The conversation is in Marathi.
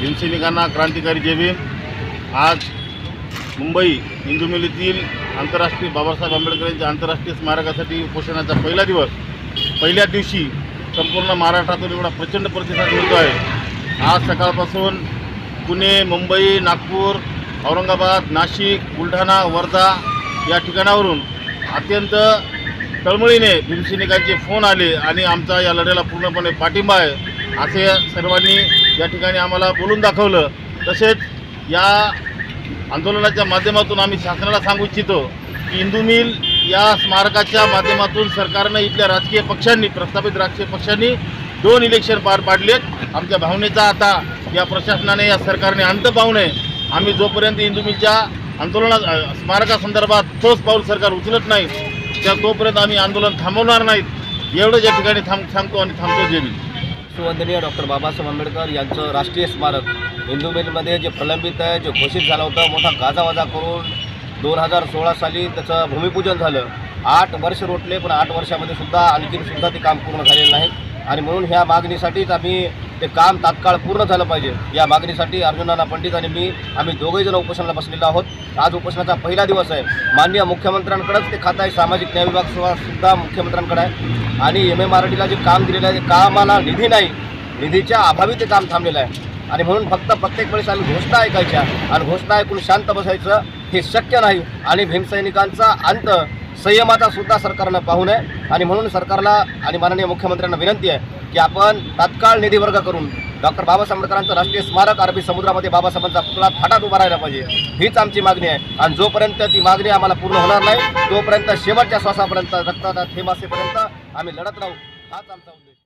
भीमसैनिकांना क्रांतिकारी जय भीम आज मुंबई हिंदू मिलीतील आंतरराष्ट्रीय बाबासाहेब आंबेडकर यांच्या आंतरराष्ट्रीय स्मारकासाठी उपोषणाचा पहिला दिवस. पहिल्या दिवशी संपूर्ण महाराष्ट्रातून एवढा प्रचंड प्रतिसाद मिळतो आहे आज सकाळपासून पुणे मुंबई नागपूर औरंगाबाद नाशिक बुलढाणा वर्धा या ठिकाणावरून अत्यंत तळमळीने भीमसैनिकांचे फोन आले आणि आमचा या लढ्याला पूर्णपणे पाठिंबा आहे. असे सर्वांनी या ठिकाणी आम्हाला बोलून दाखवलं. तसेच या आंदोलनाच्या माध्यमातून आम्ही शासनाला सांगू इच्छितो की इंदू मिल या स्मारकाच्या माध्यमातून सरकारनं इथल्या राजकीय पक्षांनी प्रस्थापित राजकीय पक्षांनी दोन इलेक्शन पार पाडलेत. आमच्या भावनेचा आता या प्रशासनाने या सरकारने अंत पाहू नये. आम्ही जोपर्यंत इंदू मिलच्या आंदोलना स्मारकासंदर्भात ठोस पाऊल सरकार उचलत नाही त्या तोपर्यंत आम्ही आंदोलन थांबवणार नाहीत. एवढंच या ठिकाणी थांब सांगतो आणि थांबतो. जे विश्ववंदनीय सुवंदनीय डॉक्टर बाबासाहेब आंबेडकर यांचं राष्ट्रीय स्मारक हिंदू मिलमध्ये जे प्रलंबित आहे जे घोषित झालं होतं मोठा गाजावाजा करून दोन हजार सोळा साली त्याचं भूमिपूजन झालं. आठ वर्ष रोटले पण आठ वर्षामध्ये सुद्धा आणखीन सुद्धा ते काम पूर्ण झालेलं नाही. आणि म्हणून ह्या मागणीसाठीच आम्ही ते काम तात्काळ पूर्ण झालं पाहिजे. या मागणीसाठी अर्जुनाना पंडित आणि मी आम्ही दोघेही जण उपोषणाला बसलेलो आहोत. आज उपोषणाचा पहिला दिवस आहे. माननीय मुख्यमंत्र्यांकडेच ते खातं आहे सामाजिक न्याय विभाग सुद्धा मुख्यमंत्र्यांकडे आहे. आणि एम. एम आर टीला जे काम दिलेलं आहे ते कामाला निधी नाही. निधीच्या अभावी ते काम थांबलेलं आहे. आणि म्हणून फक्त प्रत्येक वेळेस आम्ही घोषणा ऐकायच्या. आणि घोषणा ऐकून शांत बसायचं हे शक्य नाही. आणि भीमसैनिकांचा अंत संयमाचा सुद्धा सरकारनं पाहू नये. आणि म्हणून सरकारला आणि माननीय मुख्यमंत्र्यांना विनंती आहे की आपण तात्काळ निधी वर्ग करून डॉक्टर बाबासाहेब आंबेडकरांचं राष्ट्रीय स्मारक अरबी समुद्रामध्ये बाबासाहेबांचा पुतळा थाटात उभा राहिला पाहिजे. हीच आमची मागणी आहे. आणि जोपर्यंत ती मागणी आम्हाला पूर्ण होणार नाही तोपर्यंत शेवटच्या श्वासापर्यंत रक्ताचा थेंब असेपर्यंत आम्ही लढत राहू. हाच आमचा उद्देश